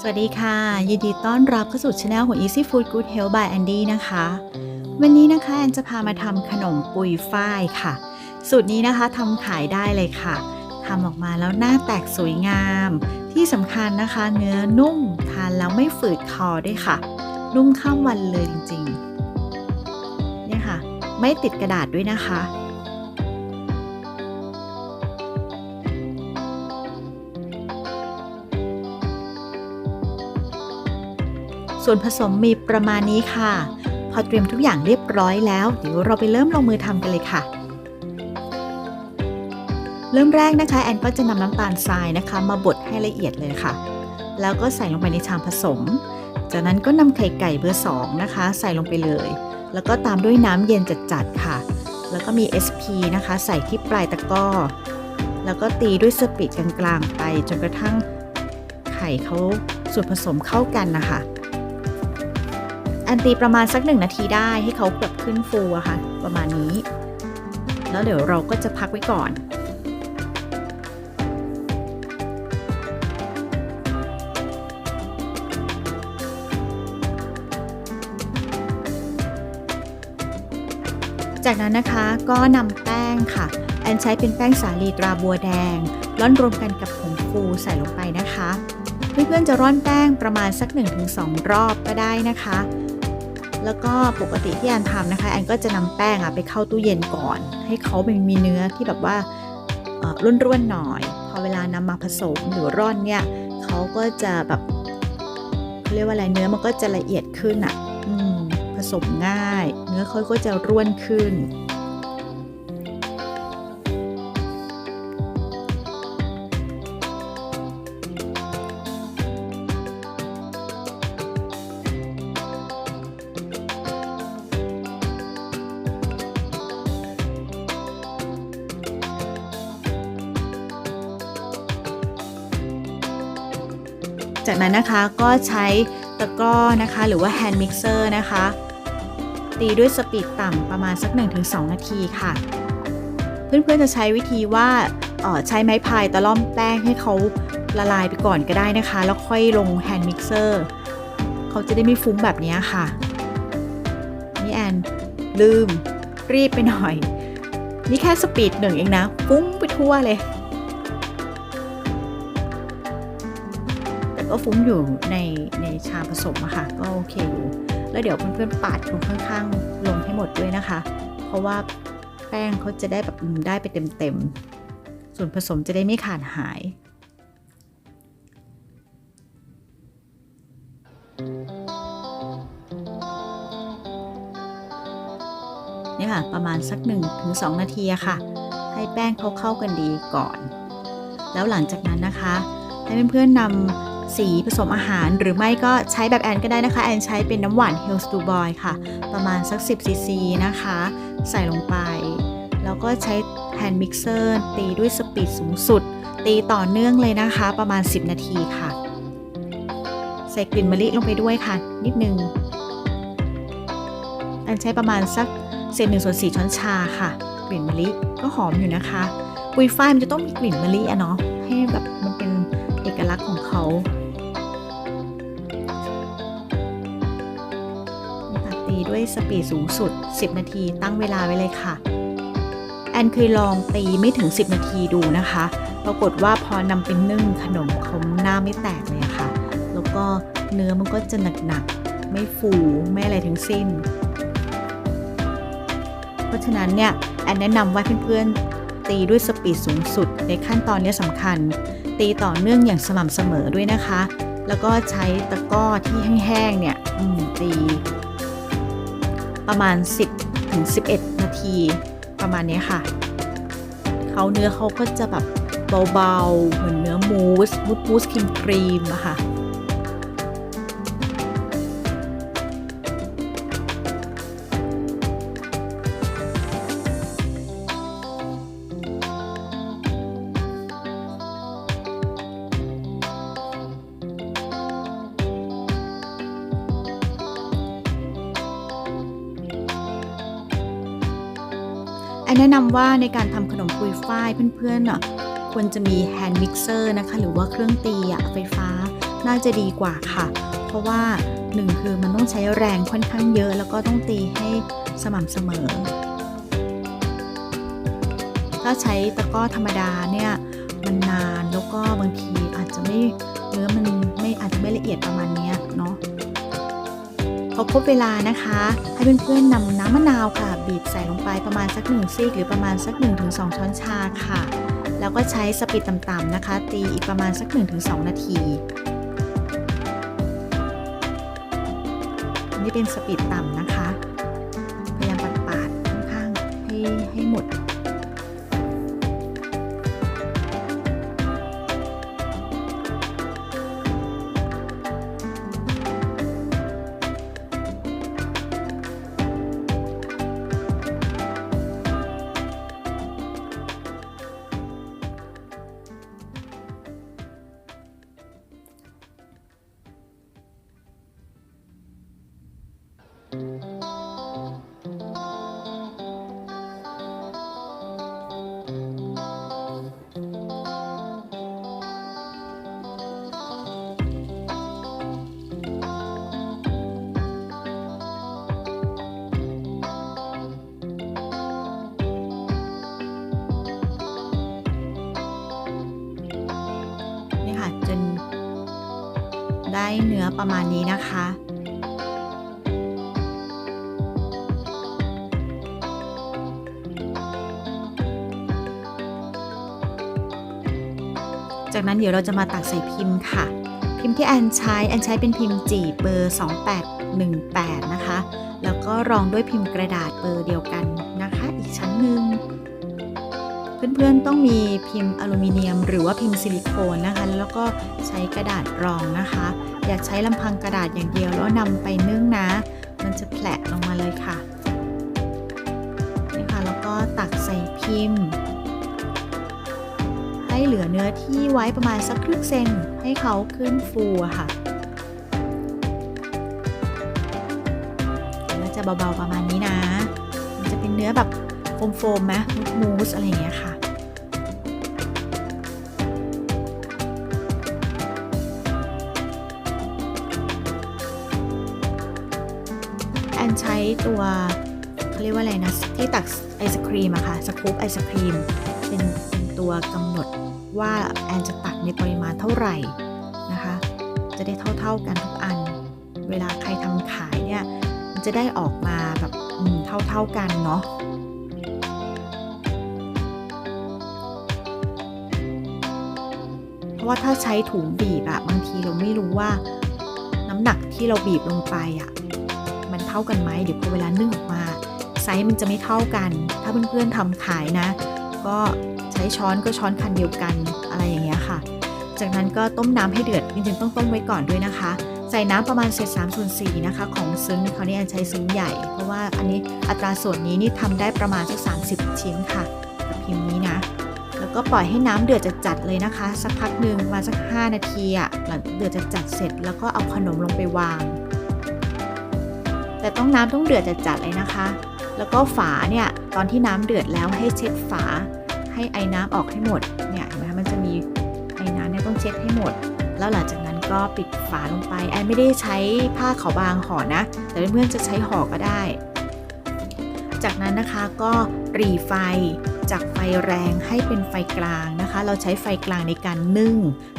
สวัสดีค่ะ ยินดีต้อนรับเข้าสู่ช anel ของ Easy Food Good Health by Andy นะคะ วันนี้นะคะแอนจะพามาทำขนมปุยฝ้ายค่ะ สูตรนี้นะคะทำขายได้เลยค่ะทำออกมาแล้วหน้าแตกสวยงาม ที่สำคัญนะคะ เนื้อนุ่มทานแล้วไม่ฝืดคอด้วยค่ะ นุ่มข้ามวันเลยจริงๆ เนี่ยค่ะ ไม่ติดกระดาษด้วยนะคะ ส่วนผสมมีประมาณนี้ค่ะ พอเตรียมทุกอย่างเรียบร้อยแล้ว เดี๋ยวเราไปเริ่มลงมือทำกันเลยค่ะ เริ่มแรกนะคะแอนก็จะนำน้ำตาลทรายนะคะ มาบดให้ละเอียดเลยค่ะ แล้วก็ใส่ลงไปในชามผสม จากนั้นก็นำไข่ไก่เบอร์2นะคะ ใส่ลงไปเลย แล้วก็ตามด้วยน้ำเย็นจัดๆค่ะ แล้วก็มี SP นะคะ ใส่ที่ปลายตะกร้อ แล้วก็ตีด้วยสปีดกลางๆไปจนกระทั่งไข่เขาส่วนผสมเข้ากันนะคะ อันตีประมาณสักหนึ่งนาทีได้ให้เขาแบบขึ้นฟูอะค่ะ ประมาณนี้ แล้วเดี๋ยวเราก็จะพักไว้ก่อนจากนั้นนะคะก็นำแป้งค่ะ แอนใช้เป็นแป้งสาลีตราบัวแดง ร่อนรวมกันกับผงฟูใส่ลงไปนะคะ เพื่อนๆจะร่อนแป้งประมาณสัก 1-2 รอบก็ได้นะคะ แล้วก็ปกติที่แอนทำนะคะแอนก็จะนำแป้งอะไปเข้าตู้เย็นก่อน ให้เขาเป็นมีเนื้อที่แบบว่าร่วนๆหน่อย พอเวลานำมาผสมหรือร่อนเนี่ยเขาก็จะแบบเขาเรียกว่าอะไรเนื้อมันก็จะละเอียดขึ้นอะ่ะอผสมง่าย เนื้อเขาก็จะร่วนขึ้น จากนั้นนะคะก็ใช้ตะกร้อนะคะ หรือว่าแฮนด์มิกเซอร์นะคะ ตีด้วยสปีดต่ำประมาณสัก 1-2 นาทีค่ะ เพื่อนๆจะใช้วิธีว่าออใช้ไม้พายตะล่อมแป้งให้เขาละลายไปก่อนก็ได้นะคะ แล้วค่อยลงแฮนด์มิกเซอร์เขาจะได้ไม่ฟุ้งแบบนี้ค่ะ นี่แอน ลืม รีบไปหน่อย นี่แค่สปีดหนึ่งเองนะ ฟุ้งไปทั่วเลย ก็ฟุ้งอยู่ในในชามผสมอะค่ะ ก็โอเคอยู่ แล้วเดี๋ยวเพื่อนๆปาดตรงข้างๆ ลงให้หมดด้วยนะคะ เพราะว่าแป้งเขาจะได้แบบได้ไปเต็มๆ ส่วนผสมจะได้ไม่ขาดหายนี่ค่ะ ประมาณสัก 1-2 นาทีอะค่ะ ให้แป้งเขาเข้ากันดีก่อน แล้วหลังจากนั้นนะคะ ให้เพื่อนๆนำ สีผสมอาหาร หรือไม่ก็ใช้แบบแอนก็ได้นะคะ แอนใช้เป็นน้ำหวาน h e l l s t o Boy ค่ะ ประมาณสัก 10ซีซีนะคะ ใส่ลงไป แล้วก็ใช้แฮนด์มิกเซอร์ตีด้วยสปีดสูงสุด ตีต่อเนื่องเลยนะคะ ประมาณ 10 นาทีค่ะ ใส่กลิ่นมะลิลงไปด้วยค่ะ นิดนึง แอนใช้ประมาณสักเศษหนึ่งส่วนสี่ช้อนชาค่ะ กลิ่นมะลิก็หอมอยู่นะคะ ปุยฝ้ายมันจะต้องมีกลิ่นมะลิอะเนาะให้แบบมันเป็นเอกลักษณ์ของเขา ด้วยสปีดสูงสุด 10 นาทีตั้งเวลาไว้เลยค่ะ แอนเคยลองตีไม่ถึง 10 นาทีดูนะคะ ปรากฏว่าพอนำเป็นนึ่งขนมเขาหน้าไม่แตกเลยค่ะ แล้วก็เนื้อมันก็จะหนักๆ ไม่ฟูไม่อะไรทั้งสิ้น เพราะฉะนั้นเนี่ยแอนแนะนำว่าเพื่อนๆ ตีด้วยสปีดสูงสุด ในขั้นตอนนี้สำคัญ ตีต่อเนื่องอย่างสม่ำเสมอด้วยนะคะแล้วก็ใช้ตะกร้อที่แห้งๆเนี่ยตี ประมาณ 10ถึง11 นาทีประมาณนี้ค่ะเขาเนื้อเขาก็จะแบบเบาๆ เหมือนเนื้อมูสมูสมูสครีมครีมอะค่ะ อนแนะนำว่าในการทำขนมปุยฝ้ายเพื่อนๆน่ะควรจะมีแฮนด์มิกเซอร์นะคะ หรือว่าเครื่องตีอะไฟฟ้าน่าจะดีกว่าค่ะ เพราะว่าหนึ่งคือมันต้องใช้แรงค่อนข้างเยอะ แล้วก็ต้องตีให้สม่ำเสมอ ถ้าใช้ตะกร้อธรรมดาเนี่ยมันนานแล้วก็บางทีอาจจะไม่เนื้อมันไม่อาจจะไม่ละเอียดประมาณนี้ พอครบเวลานะคะ ให้เพื่อนๆนำน้ำมะนาวค่ะ บีบใส่ลงไปประมาณสักหนึ่งซีกหรือประมาณสัก 1-2 ช้อนชาค่ะ แล้วก็ใช้สปีดต่ำๆนะคะ ตีอีกประมาณสัก 1-2 นาทีนี่เป็นสปีดต่ำนะคะ พยายามปาดๆค่อนข้างให้ให้หมด เนื้อประมาณนี้นะคะ จากนั้นเดี๋ยวเราจะมาตักใส่พิมพ์ค่ะ พิมพ์ที่แอนใช้แอนใช้เป็นพิมพ์จีบเบอร์ 2818 นะคะ แล้วก็รองด้วยพิมพ์กระดาษเบอร์เดียวกันนะคะ อีกชั้นหนึ่งเพื่อนๆ ต้องมีพิมพ์อลูมิเนียม หรือว่าพิมพ์ซิลิโคนนะคะ แล้วก็ใช้กระดาษรองนะคะ อย่าใช้ลำพังกระดาษอย่างเดียวแล้วนำไปนึ่งนะ มันจะแผลลงมาเลยค่ะนี่ค่ะแล้วก็ตักใส่พิมพ์ ให้เหลือเนื้อที่ไว้ประมาณสักครึ่งเซนให้เขาขึ้นฟูค่ะแล้วจะเบาๆประมาณนี้นะ มันจะเป็นเนื้อแบบโฟมๆไหมมูสอะไรอย่างเงี้ยค่ะ ตัวเขาเรียกว่าอะไรนะ ที่ตักไอศครีมอะค่ะสกู๊ปไอศครีมเป็นเป็นตัวกำหนดว่าแอนจะตักในปริมาณเท่าไหร่นะคะ จะได้เท่าๆกันทุกอัน เวลาใครทำขายเนี่ยมันจะได้ออกมาแบบเท่าๆกันเนาะเพราะว่าถ้าใช้ถุงบีบอะบางทีเราไม่รู้ว่า น้ำหนักที่เราบีบลงไปอะ เท่ากันไหมเดี๋ยวพอเวลานึ่งออกมาไซส์มันจะไม่เท่ากัน ถ้าเพื่อนๆทำขายนะ ก็ใช้ช้อนก็ช้อนคันเดียวกันอะไรอย่างเงี้ยค่ะ จากนั้นก็ต้มน้ำให้เดือดจริงๆต้องต้มไว้ก่อนด้วยนะคะ ใส่น้ำประมาณเศษ3ส่วน4นะคะ ของซึ้งเขาวนี่แอนใช้ซึ้งใหญ่ เพราะว่าอันนี้อัตราส่วนนี้นี่ทำได้ประมาณสัก30ชิ้นค่ะกับพิมพ์นี้นะ แล้วก็ปล่อยให้น้ำเดือดจัดๆเลยนะคะ สักพักหนึ่งมาสัก 5 นาทีอะหลังเดือดจัดๆเสร็จ แล้วก็เอาขนมลงไปวาง แต่ต้องน้ำต้องเดือดจัดๆเลยนะคะ แล้วก็ฝาเนี่ยตอนที่น้ำเดือดแล้วให้เช็ดฝา ให้ไอ้น้ำออกให้หมดเนี่ยเห็นไหมมันจะมีไอ้น้ำเนี่ยต้องเช็ดให้หมด แล้วหลังจากนั้นก็ปิดฝาลงไปแอนไม่ได้ใช้ผ้าขาวบางห่อนะ แต่เพื่อนๆจะใช้ห่อก็ได้ จากนั้นนะคะก็รีไฟจากไฟแรงให้เป็นไฟกลางนะคะ เราใช้ไฟกลางในการนึ่ง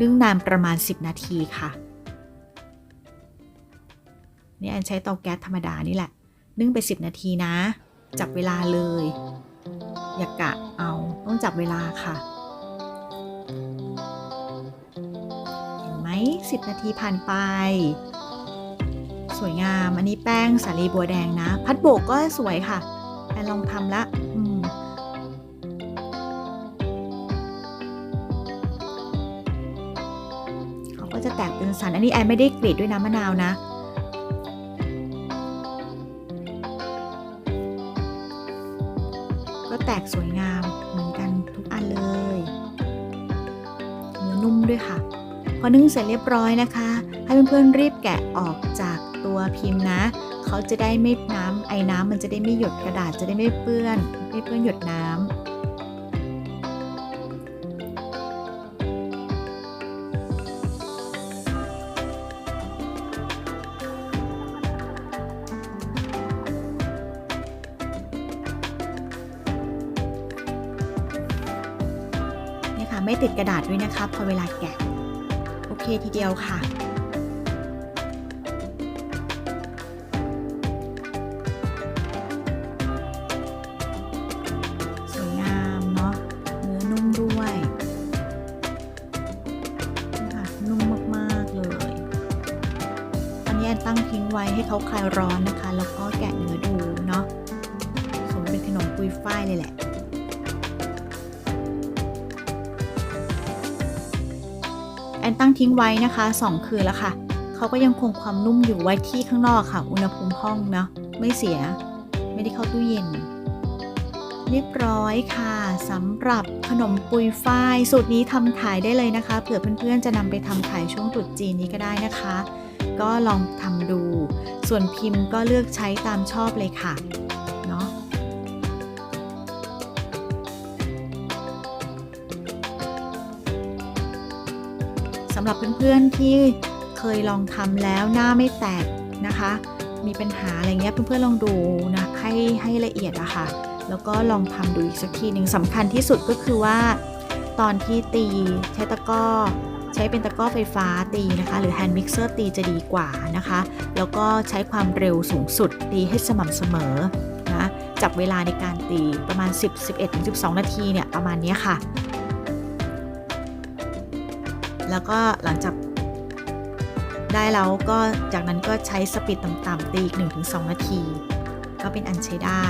นึ่งนานประมาณ 10 นาทีค่ะ นี่แอนใช้เตาแก๊สธรรมดานี่แหละ นึ่งไป 10 นาทีนะ จับเวลาเลย อย่ากกะเอาต้องจับเวลาค่ะเห็นไหม10 นาทีผ่านไป สวยงาม อันนี้แป้งสาลีบัวแดงนะ พัดโบกก็สวยค่ะแอนลองทำละเขาก็จะแตกเป็นสัน อันนี้แอนไม่ได้กรีดด้วยน้ำมะนาวนะ แตกสวยงามเหมือนกันทุกอันเลยเนื้อนุ่มด้วยค่ะ พอนึ่งเสร็จเรียบร้อยนะคะ ให้เพื่อนๆรีบแกะออกจากตัวพิมพ์นะเขาจะได้ไม่น้ำไอ้น้ำมันจะได้ไม่หยดกระดาษจะได้ไม่เปื้อนไม่เปื้อนหยดน้ำ ไม่ติดกระดาษด้วยนะคะพอเวลาแกะ โอเคทีเดียวค่ะ สวยงามเนาะเนื้อนุ่มด้วยค่ะนุ่มมากๆเลย อันนี้ตั้งทิ้งไว้ให้เขาคลายร้อนนะคะ แล้วก็แกะเนื้อดูเนาะสมเป็นขนมปุยฝ้ายเลยแหละ แอนตั้งทิ้งไว้นะคะ 2 คืนแล้วค่ะ เขาก็ยังคงความนุ่มอยู่ไว้ที่ข้างนอกค่ะ อุณหภูมิห้องเนาะไม่เสีย ไม่ได้เข้าตู้เย็น เรียบร้อยค่ะสำหรับขนมปุยฝ้ายสูตรนี้ทำขายได้เลยนะคะ เผื่อเพื่อนๆจะนำไปทำขายช่วงตรุษจีนนี้ก็ได้นะคะ ก็ลองทำดู ส่วนพิมพ์ก็เลือกใช้ตามชอบเลยค่ะเนาะ สำหรับเพื่อนๆที่เคยลองทำแล้วหน้าไม่แตกนะคะ มีปัญหาอะไรเงี้ยเพื่อนๆลองดูนะให้ให้ละเอียดอะค่ะ แล้วก็ลองทำดูอีกสักทีหนึ่งสำคัญที่สุดก็คือว่า ตอนที่ตีใช้ตะก้อใช้เป็นตะก้อไฟฟ้าตีนะคะ หรือแฮนด์มิกเซอร์ตีจะดีกว่านะคะ แล้วก็ใช้ความเร็วสูงสุดตีให้สม่ำเสมอนะจับเวลาในการตีประมาณ 10 11 12 นาทีเนี่ยประมาณนี้ค่ะ แล้วก็หลังจากได้แล้วก็จากนั้นก็ใช้สปีดต่ำๆตีอีก 1-2 นาที ก็เป็นอันใช้ได้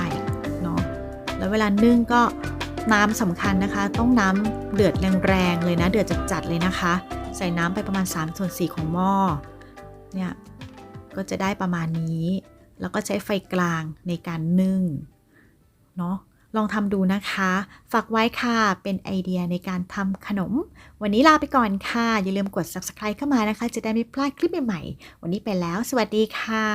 เนาะแล้วเวลานึ่งก็น้ำสำคัญนะคะ ต้องน้ำเดือดแรงๆเลยนะ เดือดจัดๆเลยนะคะ ใส่น้ำไปประมาณ3ส่วน4ของหม้อเนี่ยก็จะได้ประมาณนี้ แล้วก็ใช้ไฟกลางในการนึ่งเนาะ ลองทำดูนะคะ ฝากไว้ค่ะเป็นไอเดียในการทำขนม วันนี้ลาไปก่อนค่ะ อย่าลืมกด subscribe เข้ามานะคะ จะได้ไม่พลาดคลิปใหม่ๆ วันนี้ไปแล้ว สวัสดีค่ะ